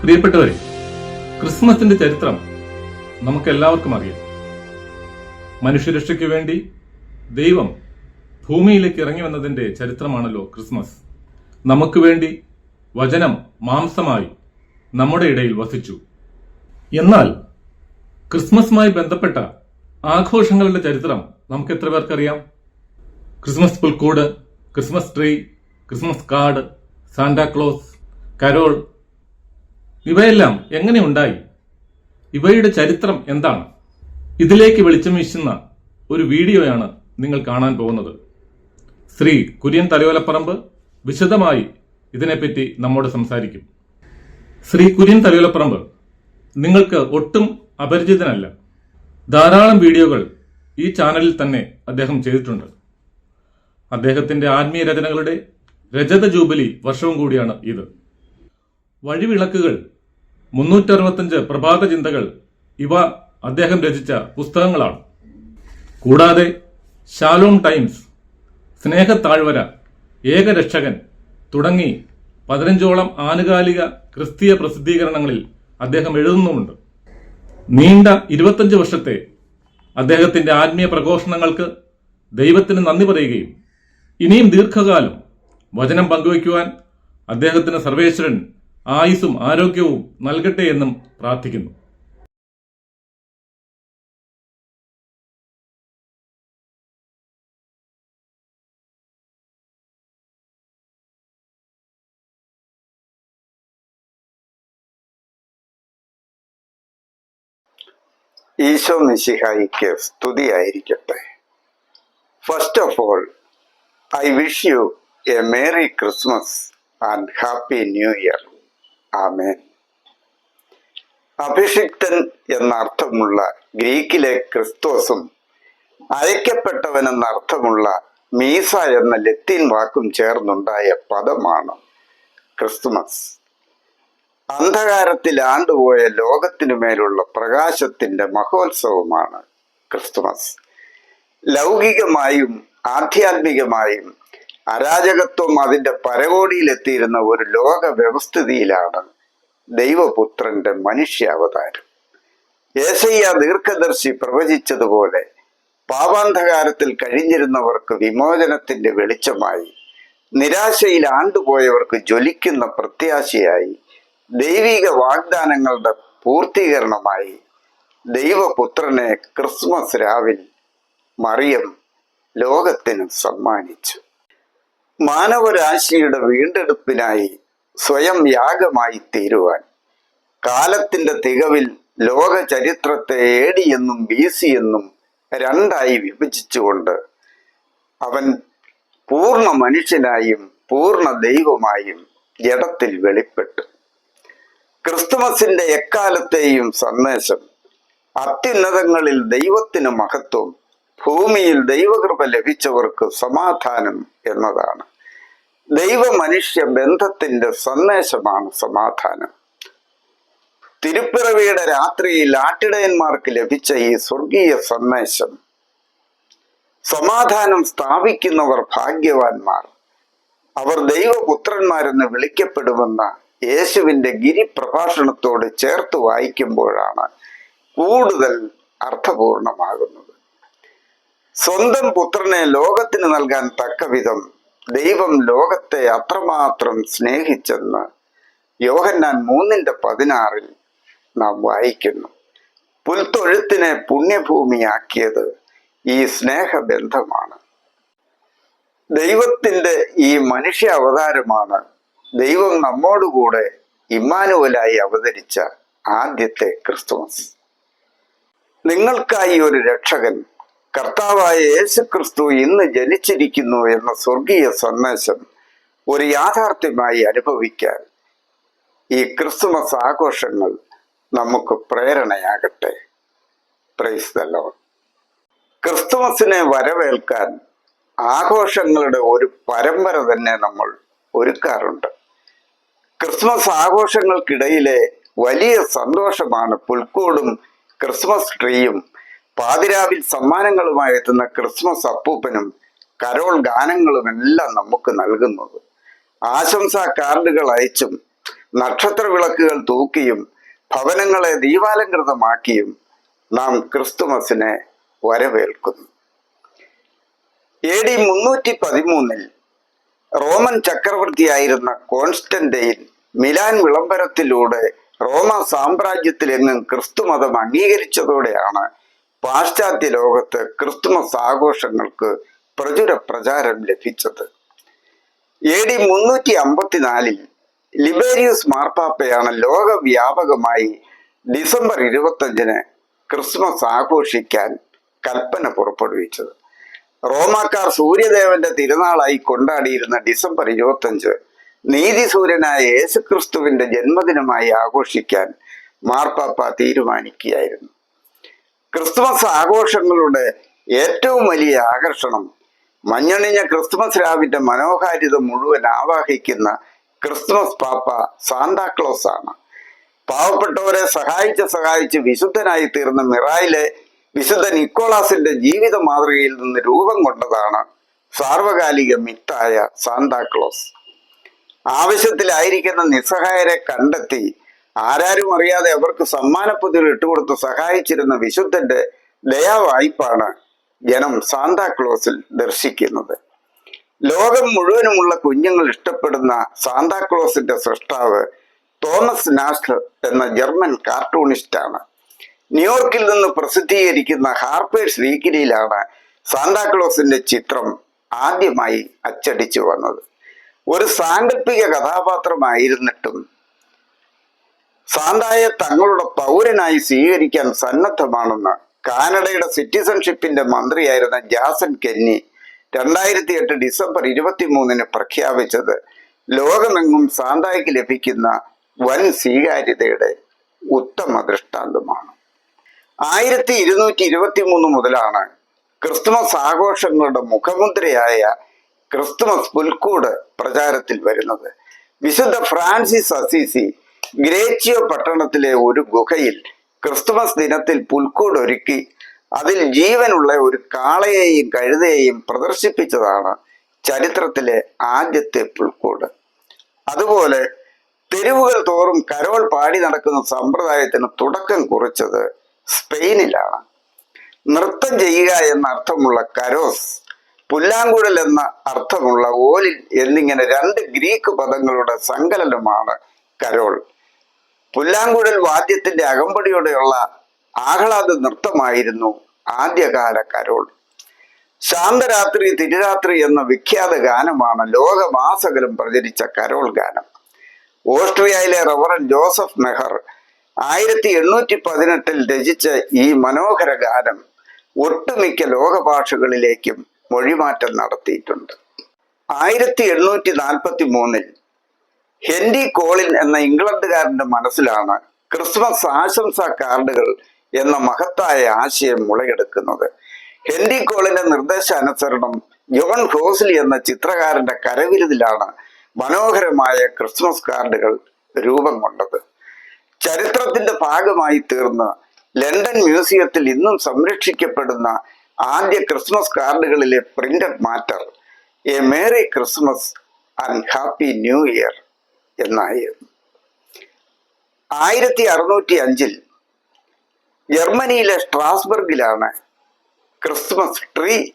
പ്രിയപ്പെട്ടവരെ ക്രിസ്മസിന്റെ ചരിത്രം നമുക്ക് എല്ലാവർക്കും അറിയാം. മനുഷ്യരക്ഷയ്ക്ക് വേണ്ടി ദൈവം ഭൂമിയിലേക്ക് ഇറങ്ങി വന്നതിന്റെ ചരിത്രമാണല്ലോ ക്രിസ്മസ്. നമുക്ക് വേണ്ടി വചനം മാംസമായി നമ്മുടെ ഇടയിൽ വസിച്ചു. എന്നാൽ ക്രിസ്മസുമായി ബന്ധപ്പെട്ട ആഘോഷങ്ങളുടെ ചരിത്രം നമുക്ക് എത്ര പേർക്കറിയാം? ക്രിസ്മസ് പുൽക്കൂട് Christmas tree Christmas card Santa Claus carol ഇവയെല്ലാം എങ്ങനെ ഉണ്ടായി? ഇവയുടെ ചരിത്രം എന്താണ്? ഇതിലേക്ക് വെളിച്ചം വീശുന്ന ഒരു വീഡിയോയാണ് നിങ്ങൾ കാണാൻ പോകുന്നത്. ശ്രീ കുര്യൻ തലയോലപ്പറമ്പ് വിശദമായി ഇതിനെപ്പറ്റി നമ്മോട് സംസാരിക്കും. ശ്രീ കുര്യൻ തലയോലപ്പറമ്പ് നിങ്ങൾക്ക് ഒട്ടും അപരിചിതനല്ല. ധാരാളം വീഡിയോകൾ ഈ ചാനലിൽ തന്നെ അദ്ദേഹം ചെയ്തിട്ടുണ്ട്. അദ്ദേഹത്തിന്റെ ആത്മീയ രചനകളുടെ രജത ജൂബിലി വർഷവും കൂടിയാണ് ഇത്. വഴിവിളക്കുകൾ മുന്നൂറ്ററുപത്തഞ്ച് പ്രഭാത ചിന്തകൾ ഇവ അദ്ദേഹം രചിച്ച പുസ്തകങ്ങളാണ്. കൂടാതെ ഷാലോം ടൈംസ് സ്നേഹത്താഴ്വര ഏകരക്ഷകൻ തുടങ്ങി പതിനഞ്ചോളം ആനുകാലിക ക്രിസ്തീയ പ്രസിദ്ധീകരണങ്ങളിൽ അദ്ദേഹം എഴുതുന്നുമുണ്ട്. നീണ്ട ഇരുപത്തഞ്ച് വർഷത്തെ അദ്ദേഹത്തിന്റെ ആത്മീയ പ്രഘോഷണങ്ങൾക്ക് ദൈവത്തിന് നന്ദി പറയുകയും ഇനിയും ദീർഘകാലം വചനം പങ്കുവയ്ക്കുവാൻ അദ്ദേഹത്തിന് സർവേശ്വരൻ ആയുസ്സും ആരോഗ്യവും നൽകട്ടെ എന്നും പ്രാർത്ഥിക്കുന്നു. ഈശോ മിശിഹായിക്ക് സ്തുതിയായിരിക്കട്ടെ. First of all I wish you a merry Christmas and happy new year amen. അഭിഷിക്തൻ എന്നർത്ഥമുള്ള ഗ്രീക്കിലെ ക്രിസ്തോസും അയക്കപ്പെട്ടവൻ എന്ന അർത്ഥമുള്ള മീസ എന്ന ലത്തീൻ വാക്കും ചേർന്നുണ്ടായ പദമാണ് ക്രിസ്തുമസ്. അന്ധകാരത്തിൽ ആണ്ടുപോയ ലോകത്തിനു മേലുള്ള പ്രകാശത്തിന്റെ മഹോത്സവമാണ് ക്രിസ്തുമസ്. ലൗകികമായും ആധ്യാത്മികമായും അരാജകത്വം അതിന്റെ പരകോടിയിലെത്തിയിരുന്ന ഒരു ലോക വ്യവസ്ഥിതിയിലാണ് ദൈവപുത്രന്റെ മനുഷ്യാവതാരം. ഏശയ്യ ദീർഘദർശി പ്രവചിച്ചതുപോലെ പാപാന്ധകാരത്തിൽ കഴിഞ്ഞിരുന്നവർക്ക് വിമോചനത്തിന്റെ വെളിച്ചമായി നിരാശയിൽ ആണ്ടുപോയവർക്ക് ജ്വലിക്കുന്ന പ്രത്യാശയായി ദൈവിക വാഗ്ദാനങ്ങളുടെ പൂർത്തീകരണമായി ദൈവപുത്രനെ ക്രിസ്മസ് രാവിൽ മറിയം ലോകത്തിന് സമ്മാനിച്ചു. മാനവരാശിയുടെ വീണ്ടെടുപ്പിനായി സ്വയം യാഗമായി തീരുവാൻ. കാലത്തിന്റെ തികവിൽ ലോക ചരിത്രത്തെ എ എന്നും ബി സി എന്നും രണ്ടായി വിഭജിച്ചുകൊണ്ട് അവൻ പൂർണ മനുഷ്യനായും പൂർണ ദൈവമായും ജഡത്തിൽ വെളിപ്പെട്ടു. ക്രിസ്തുമസിന്റെ എക്കാലത്തെയും സന്ദേശം അത്യുന്നതങ്ങളിൽ ദൈവത്തിന് മഹത്വം ഭൂമിയിൽ ദൈവകൃപ ലഭിച്ചവർക്ക് സമാധാനം എന്നതാണ്. ദൈവ മനുഷ്യ ബന്ധത്തിന്റെ സന്ദേശമാണ് സമാധാനം. തിരുപ്പിറവിയുടെ രാത്രിയിൽ ആട്ടിടയന്മാർക്ക് ലഭിച്ച ഈ സ്വർഗീയ സന്ദേശം സമാധാനം സ്ഥാപിക്കുന്നവർ ഭാഗ്യവാന്മാർ അവർ ദൈവപുത്രന്മാരെന്ന് വിളിക്കപ്പെടുമെന്ന യേശുവിന്റെ ഗിരിപ്രഭാഷണത്തോട് ചേർത്ത് വായിക്കുമ്പോഴാണ് കൂടുതൽ അർത്ഥപൂർണമാകുന്നത്. സ്വന്തം പുത്രനെ ലോകത്തിന് നൽകാൻ തക്കവിധം ദൈവം ലോകത്തെ അത്രമാത്രം സ്നേഹിച്ചെന്ന് യോഹന്നാൻ മൂന്നിന്റെ പതിനാറിൽ നാം വായിക്കുന്നു. പുൽത്തൊഴുത്തിനെ പുണ്യഭൂമിയാക്കിയത് ഈ സ്നേഹബന്ധമാണ്. ദൈവത്തിന്റെ ഈ മനുഷ്യ അവതാരമാണ് ദൈവം നമ്മോടുകൂടെ ഇമ്മാനുവലായി അവതരിച്ച ആദ്യത്തെ ക്രിസ്തുമസ്. നിങ്ങൾക്കായി ഒരു രക്ഷകൻ കർത്താവായ യേശുക്രിസ്തു ഇന്ന് ജനിച്ചിരിക്കുന്നു എന്ന സ്വർഗീയ സന്ദേശം ഒരു യാഥാർത്ഥ്യമായി അനുഭവിക്കാൻ ഈ ക്രിസ്തുമസ് ആഘോഷങ്ങൾ നമുക്ക് പ്രേരണയാകട്ടെ. പ്രൈസ് ക്രിസ്തുമസിനെ വരവേൽക്കാൻ ആഘോഷങ്ങളുടെ ഒരു പരമ്പര തന്നെ നമ്മൾ ഒരുക്കാറുണ്ട്. ക്രിസ്മസ് ആഘോഷങ്ങൾക്കിടയിലെ വലിയ സന്തോഷമാണ് പുൽക്കൂടും ക്രിസ്മസ് ട്രീയും പാതിരാവിൽ സമ്മാനങ്ങളുമായി എത്തുന്ന ക്രിസ്മസ് അപ്പൂപ്പനും കരോൾ ഗാനങ്ങളും എല്ലാം നമുക്ക് നൽകുന്നത്. ആശംസാ കാർഡുകൾ അയച്ചും നക്ഷത്ര വിളക്കുകൾ തൂക്കിയും ഭവനങ്ങളെ ദീപാലങ്കൃതമാക്കിയും നാം ക്രിസ്തുമസിനെ വരവേൽക്കുന്നു. എ ഡി മുന്നൂറ്റി പതിമൂന്നിൽ റോമൻ ചക്രവർത്തിയായിരുന്ന കോൺസ്റ്റന്റൈൻ മിലാൻ വിളംബരത്തിലൂടെ റോമ സാമ്രാജ്യത്തിലെങ്ങും ക്രിസ്തുമതം അംഗീകരിച്ചതോടെയാണ് പാശ്ചാത്യ ലോകത്ത് ക്രിസ്തുമസ് ആഘോഷങ്ങൾക്ക് പ്രചുര പ്രചാരം ലഭിച്ചത്. എ ഡി മുന്നൂറ്റി അമ്പത്തിനാലിൽ ലിബേരിയസ് മാർപ്പാപ്പയാണ് ലോകവ്യാപകമായി ഡിസംബർ ഇരുപത്തഞ്ചിന് ക്രിസ്മസ് ആഘോഷിക്കാൻ കൽപ്പന പുറപ്പെടുവിച്ചത്. റോമാക്കാർ സൂര്യദേവന്റെ തിരുനാളായി കൊണ്ടാടിയിരുന്ന ഡിസംബർ ഇരുപത്തഞ്ച് നീതിസൂര്യനായ യേശുക്രിസ്തുവിന്റെ ജന്മദിനമായി ആഘോഷിക്കാൻ മാർപ്പാപ്പ തീരുമാനിക്കുകയായിരുന്നു. ക്രിസ്തുമസ് ആഘോഷങ്ങളുടെ ഏറ്റവും വലിയ ആകർഷണം മഞ്ഞണിഞ്ഞ ക്രിസ്തുമസ് രാവിന്റെ മനോഹാരിത മുഴുവൻ ആവാഹിക്കുന്ന ക്രിസ്തുമസ് പാപ്പ സാന്താക്ലോസ് ആണ്. പാവപ്പെട്ടവരെ സഹായിച്ച് സഹായിച്ച് വിശുദ്ധനായി തീർന്ന മിറായിലെ വിശുദ്ധ നിക്കോളാസിന്റെ ജീവിത മാതൃകയിൽ നിന്ന് രൂപം കൊണ്ടതാണ് സാർവകാലിക മിത്തായ സാന്താക്ലോസ് ആവശ്യത്തിലായിരിക്കുന്ന നിസ്സഹായരെ കണ്ടെത്തി ആരാരും അറിയാതെ അവർക്ക് സമ്മാനപ്പൊതികൾ ഇട്ടുകൊടുത്ത് സഹായിച്ചിരുന്ന വിശുദ്ധന്റെ ദയാവായ്പാണ് ജനം സാന്താക്ലോസിൽ ദർശിക്കുന്നത്. ലോകം മുഴുവനുമുള്ള കുഞ്ഞുങ്ങൾ ഇഷ്ടപ്പെടുന്ന സാന്താക്ലോസിന്റെ സൃഷ്ടാവ് തോമസ് നാഷ് എന്ന ജർമ്മൻ കാർട്ടൂണിസ്റ്റാണ്. ന്യൂയോർക്കിൽ നിന്ന് പ്രസിദ്ധീകരിക്കുന്ന ഹാർപ്പേഴ്സ് വീക്കിലിയിലാണ് സാന്താക്ലോസിന്റെ ചിത്രം ആദ്യമായി അച്ചടിച്ചു വന്നത്. ഒരു സാങ്കല്പിക കഥാപാത്രമായിരുന്നിട്ടും സാന്തായെ തങ്ങളുടെ പൗരനായി സ്വീകരിക്കാൻ സന്നദ്ധമാണെന്ന് കാനഡയുടെ സിറ്റിസൺഷിപ്പിന്റെ മന്ത്രിയായിരുന്ന ജാസൻ കെന്നി രണ്ടായിരത്തി എട്ട് ഡിസംബർ ഇരുപത്തി മൂന്നിന് പ്രഖ്യാപിച്ചത്. ലോകമെങ്ങും സാന്തായ്ക്ക് ലഭിക്കുന്ന വൻ സ്വീകാര്യതയുടെ ഉത്തമ ദൃഷ്ടാന്തമാണ്. ആയിരത്തി ഇരുന്നൂറ്റി ഇരുപത്തി മൂന്ന് മുതലാണ് ക്രിസ്തുമസ് ആഘോഷങ്ങളുടെ മുഖമുദ്രയായ ക്രിസ്തുമസ് പുൽക്കൂട് പ്രചാരത്തിൽ വരുന്നത്. വിശുദ്ധ ഫ്രാൻസിസ് അസീസി ഗ്രേച്ചിയോ പട്ടണത്തിലെ ഒരു ഗുഹയിൽ ക്രിസ്തുമസ് ദിനത്തിൽ പുൽക്കൂട് ഒരുക്കി അതിൽ ജീവനുള്ള ഒരു കാളയെയും കഴുതയെയും പ്രദർശിപ്പിച്ചതാണ് ചരിത്രത്തിലെ ആദ്യത്തെ പുൽക്കൂട്. അതുപോലെ തെരുവുകൾ തോറും കരോൾ പാടി നടക്കുന്ന സമ്പ്രദായത്തിന് തുടക്കം കുറിച്ചത് സ്പെയിനിലാണ്. നൃത്തം ചെയ്യുക എന്ന അർത്ഥമുള്ള കരോസ് പുല്ലാങ്കുഴൽ എന്ന അർത്ഥമുള്ള ഓലിൽ എന്നിങ്ങനെ രണ്ട് ഗ്രീക്ക് പദങ്ങളുടെ സങ്കലനമാണ് കരോൾ. പുല്ലാങ്കുഴൽ വാദ്യത്തിന്റെ അകമ്പടിയോടെയുള്ള ആഹ്ലാദ നൃത്തമായിരുന്നു ആദ്യകാല കരോൾ. ശാന്തരാത്രി തിരുരാത്രി എന്ന വിഖ്യാത ഗാനമാണ് ലോകമാസകലം പ്രചരിച്ച കരോൾ ഗാനം. ഓസ്ട്രിയയിലെ റവറൻ ജോസഫ് മെഹർ ആയിരത്തി എണ്ണൂറ്റി പതിനെട്ടിൽ രചിച്ച ഈ മനോഹര ഗാനം ഒട്ടുമിക്ക ലോകഭാഷകളിലേക്കും മൊഴിമാറ്റം നടത്തിയിട്ടുണ്ട്. ആയിരത്തി എണ്ണൂറ്റി നാൽപ്പത്തി മൂന്നിൽ ഹെൻറി കോളിൻ എന്ന ഇംഗ്ലണ്ടുകാരന്റെ മനസ്സിലാണ് ക്രിസ്മസ് ആശംസാ കാർഡുകൾ എന്ന മഹത്തായ ആശയം മുളയെടുക്കുന്നത്. ഹെൻറി കോളിന്റെ നിർദ്ദേശാനുസരണം ജോൺ ഹോസ്ലി എന്ന ചിത്രകാരന്റെ കരവിരുതിലാണ് മനോഹരമായ ക്രിസ്മസ് കാർഡുകൾ രൂപം കൊണ്ടത്. ചരിത്രത്തിന്റെ ഭാഗമായി തീർന്ന് ലണ്ടൻ മ്യൂസിയത്തിൽ ഇന്നും സംരക്ഷിക്കപ്പെടുന്ന ആദ്യ Christmas കാർഡുകളിലെ printed matter a merry Christmas and happy new year. എന്നായിരുന്നു. ആയിരത്തി അറുന്നൂറ്റി അഞ്ചിൽ ജർമ്മനിയിലെ സ്ട്രാസ്ബർഗിലാണ് ക്രിസ്മസ് ട്രീ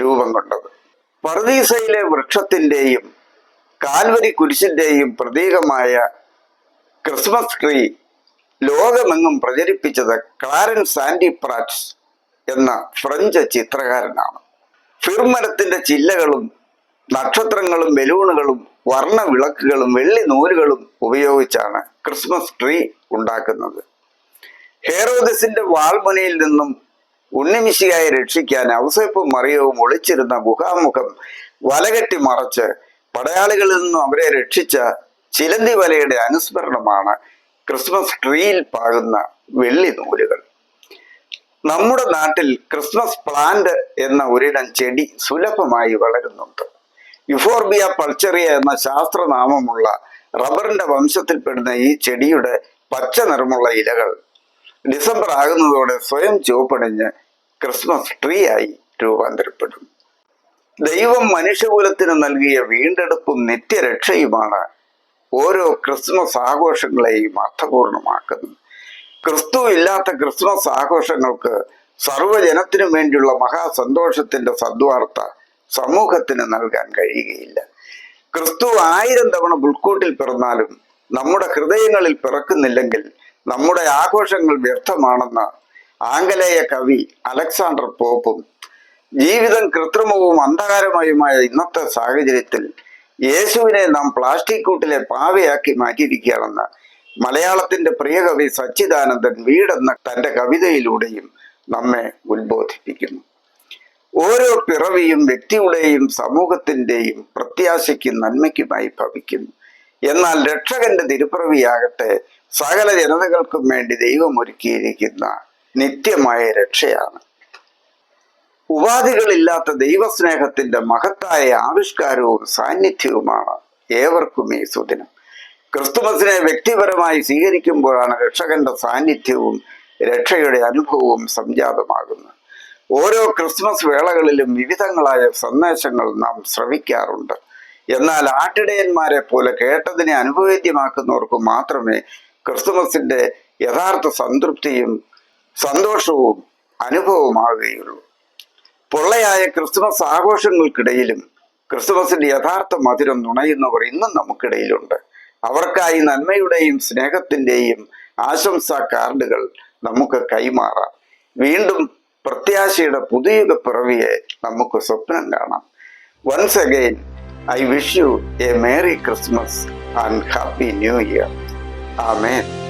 രൂപം കൊണ്ടത്. പർദീസയിലെ വൃക്ഷത്തിന്റെയും കാൽവരി കുരിശിന്റെയും പ്രതീകമായ ക്രിസ്മസ് ട്രീ ലോകമെങ്ങും പ്രചരിപ്പിച്ചത് ക്ലാരൻ സാൻഡി പ്രാറ്റ്സ് എന്ന ഫ്രഞ്ച് ചിത്രകാരനാണ്. ഫിർമരത്തിന്റെ ചില്ലകളും നക്ഷത്രങ്ങളും ബലൂണുകളും വർണ വിളക്കുകളും വെള്ളി നൂലുകളും ഉപയോഗിച്ചാണ് ക്രിസ്മസ് ട്രീ ഉണ്ടാക്കുന്നത്. ഹേറോദസിന്റെ വാൾമുനയിൽ നിന്നും ഉണ്ണിമിശിയായി രക്ഷിക്കാൻ ഔസേപ്പും മറിയവും ഒളിച്ചിരുന്ന ഗുഹാമുഖം വലകെട്ടി മറച്ച് പടയാളികളിൽ നിന്നും അവരെ രക്ഷിച്ച ചിലന്തി വലയുടെ അനുസ്മരണമാണ് ക്രിസ്മസ് ട്രീയിൽ പാകുന്ന വെള്ളി നൂലുകൾ. നമ്മുടെ നാട്ടിൽ ക്രിസ്മസ് പ്ലാന്റ് എന്ന ഒരിടം ചെടി സുലഭമായി വളരുന്നുണ്ട്. യുഫോർബിയ പൾച്ചറിയ എന്ന ശാസ്ത്രനാമമുള്ള റബ്ബറിന്റെ വംശത്തിൽപ്പെടുന്ന ഈ ചെടിയുടെ പച്ച നിറമുള്ള ഇലകൾ ഡിസംബർ ആകുന്നതോടെ സ്വയം ചുവപ്പണിഞ്ഞ് ക്രിസ്മസ് ട്രീ ആയി രൂപാന്തരപ്പെടും. ദൈവം മനുഷ്യകുലത്തിന് നൽകിയ വീണ്ടെടുപ്പും നിത്യരക്ഷയുമാണ് ഓരോ ക്രിസ്മസ് ആഘോഷങ്ങളെയും അർത്ഥപൂർണമാക്കുന്നത്. ക്രിസ്തു ഇല്ലാത്ത ക്രിസ്മസ് ആഘോഷങ്ങൾക്ക് സർവജനത്തിനു വേണ്ടിയുള്ള മഹാസന്തോഷത്തിന്റെ സദ്വാർത്ത സമൂഹത്തിന് നൽകാൻ കഴിയുകയില്ല. ക്രിസ്തു ആയിരം തവണ പുൽക്കൂട്ടിൽ പിറന്നാലും നമ്മുടെ ഹൃദയങ്ങളിൽ പിറക്കുന്നില്ലെങ്കിൽ നമ്മുടെ ആഘോഷങ്ങൾ വ്യർത്ഥമാണെന്ന് ആംഗലേയ കവി അലക്സാണ്ടർ പോപ്പും ജീവിതം കൃത്രിമവും അന്ധകാരമായുമായ ഇന്നത്തെ സാഹചര്യത്തിൽ യേശുവിനെ നാം പ്ലാസ്റ്റിക് കൂട്ടിലെ പാവയാക്കി മാറ്റിയിരിക്കുകയാണെന്ന് മലയാളത്തിന്റെ പ്രിയ കവി സച്ചിദാനന്ദൻ വീടെന്ന തന്റെ കവിതയിലൂടെയും നമ്മെ ഉത്ബോധിപ്പിക്കുന്നു. ഓരോ പിറവിയും വ്യക്തിയുടെയും സമൂഹത്തിന്റെയും പ്രത്യാശയ്ക്കും നന്മയ്ക്കുമായി ഭവിക്കുന്നു. എന്നാൽ രക്ഷകന്റെ തിരുപ്പിറവിയാകട്ടെ സകല ജനതകൾക്കും വേണ്ടി ദൈവം ഒരുക്കിയിരിക്കുന്ന നിത്യമായ രക്ഷയാണ്. ഉപാധികളില്ലാത്ത ദൈവസ്നേഹത്തിന്റെ മഹത്തായ ആവിഷ്കാരവും സാന്നിധ്യവുമാണ് ഏവർക്കും ഈ സുദിനം ക്രിസ്തുമസിനെ വ്യക്തിപരമായി സ്വീകരിക്കുമ്പോഴാണ് രക്ഷകന്റെ സാന്നിധ്യവും രക്ഷയുടെ അനുഭവവും സംജാതമാകുന്നത്. ഓരോ ക്രിസ്മസ് വേളകളിലും വിവിധങ്ങളായ സന്ദേശങ്ങൾ നാം ശ്രവിക്കാറുണ്ട്. എന്നാൽ ആട്ടിടയന്മാരെ പോലെ കേട്ടതിനെ അനുഭവേദ്യമാക്കുന്നവർക്ക് മാത്രമേ ക്രിസ്തുമസിന്റെ യഥാർത്ഥ സംതൃപ്തിയും സന്തോഷവും അനുഭവമാകുകയുള്ളൂ. പൊള്ളയായ ക്രിസ്തുമസ് ആഘോഷങ്ങൾക്കിടയിലും ക്രിസ്തുമസിന്റെ യഥാർത്ഥ മധുരം നുണയുന്നവർ ഇന്നും നമുക്കിടയിലുണ്ട്. അവർക്കായി നന്മയുടെയും സ്നേഹത്തിന്റെയും ആശംസാ കാർഡുകൾ നമുക്ക് കൈമാറാം. വീണ്ടും പ്രത്യാശയുടെ പുതിയൊരു പിറവിയെ നമുക്ക് സ്വപ്നം കാണാം. Once again I wish you a merry Christmas and happy new year amen.